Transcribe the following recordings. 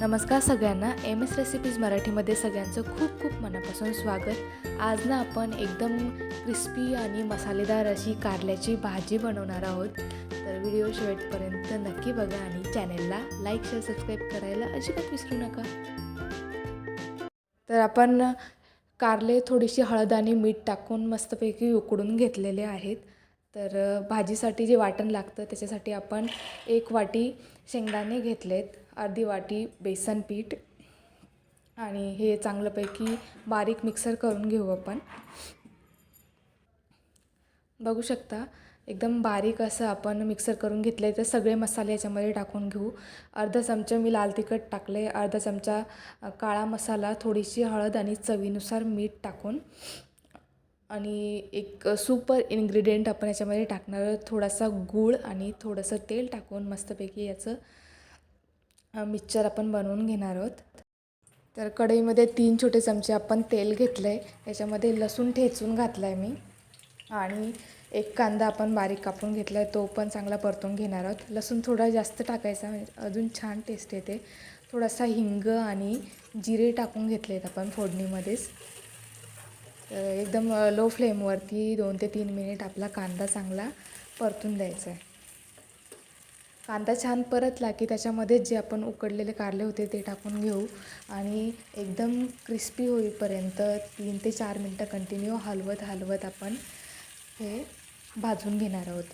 नमस्कार सगळ्यांना. M S recipes मराठीमध्ये सगळ्यांचं खूप खूप मनापासून स्वागत. आज ना आपण एकदम क्रिस्पी आणि मसालेदार अशी कारल्याची भाजी बनवणार आहोत. तर व्हिडिओ शेवटपर्यंत नक्की बघा आणि चॅनेलला लाईक शेअर सबस्क्राईब करायला अजिबात विसरू नका. तर आपण कारले थोडीशी हळद आणि मीठ टाकून मस्तपैकी उकडून घेतलेले आहेत. तर भाजीसाठी जे वाटण लागतं त्याच्यासाठी आपण एक वाटी शेंगदाणे घेतलेत अर्धी वाटी बेसन पीठ आणि हे चांगल्यापैकी बारीक मिक्सर करून घेऊ आपण. बघू शकता एकदम बारीक असं आपण मिक्सर करून घेतलं आहे तर सगळे मसाले याच्यामध्ये टाकून घेऊ. अर्धा चमचा मी लाल तिखट टाकले अर्धा चमचा काळा मसाला थोडीशी हळद आणि चवीनुसार मीठ टाकून. आणि एक सुपर इन्ग्रेडियंट आपण याच्यामध्ये टाकणार आहोत. थोडासा गूळ आणि थोडंसं तेल टाकून मस्तपैकी याचं मिक्सचर आपण बनवून घेणार आहोत. तर कढईमध्ये तीन छोटे चमचे आपण तेल घेतलं आहे याच्यामध्ये लसूण ठेचून घातला आहे मी. आणि एक कांदा आपण बारीक कापून घेतला आहे तो पण चांगला परतून घेणार आहोत. लसूण थोडा जास्त टाकायचा म्हणजे अजून छान टेस्ट येते. थोडासा हिंग आणि जिरे टाकून घेतले आहेत आपण फोडणीमध्येच. एकदम लो फ्लेमवरती दोन ते तीन मिनिट आपला कांदा चांगला परतून द्यायचा आहे. कांदा छान परतला की त्याच्यामध्ये जे आपण उकडलेले कारले होते ते टाकून घेऊ आणि एकदम क्रिस्पी होईपर्यंत तीन ते चार मिनटं कंटिन्यू हलवत हलवत आपण हे भाजून घेणार आहोत.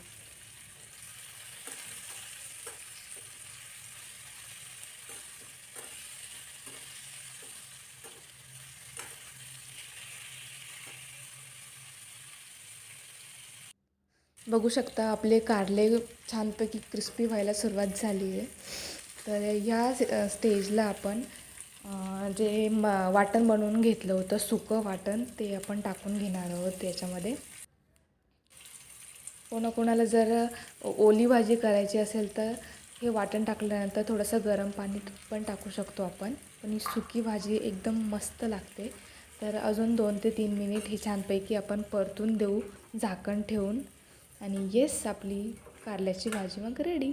बघू शकता आपले कारले छानपैकी क्रिस्पी व्हायला सुरुवात झाली आहे. तर ह्या स्टेजला आपण जे म वाटण बनवून घेतलं होतं सुकं वाटण ते आपण टाकून घेणार आहोत याच्यामध्ये कोणाकोणाला जर ओली भाजी करायची असेल तर हे वाटण टाकल्यानंतर थोडंसं गरम पाणी पण टाकू शकतो आपण. पण ही सुकी भाजी एकदम मस्त लागते. तर अजून दोन ते तीन मिनिट हे छानपैकी आपण परतून देऊ झाकण ठेवून. आणि येस आपली कारल्याची भाजी मग रेडी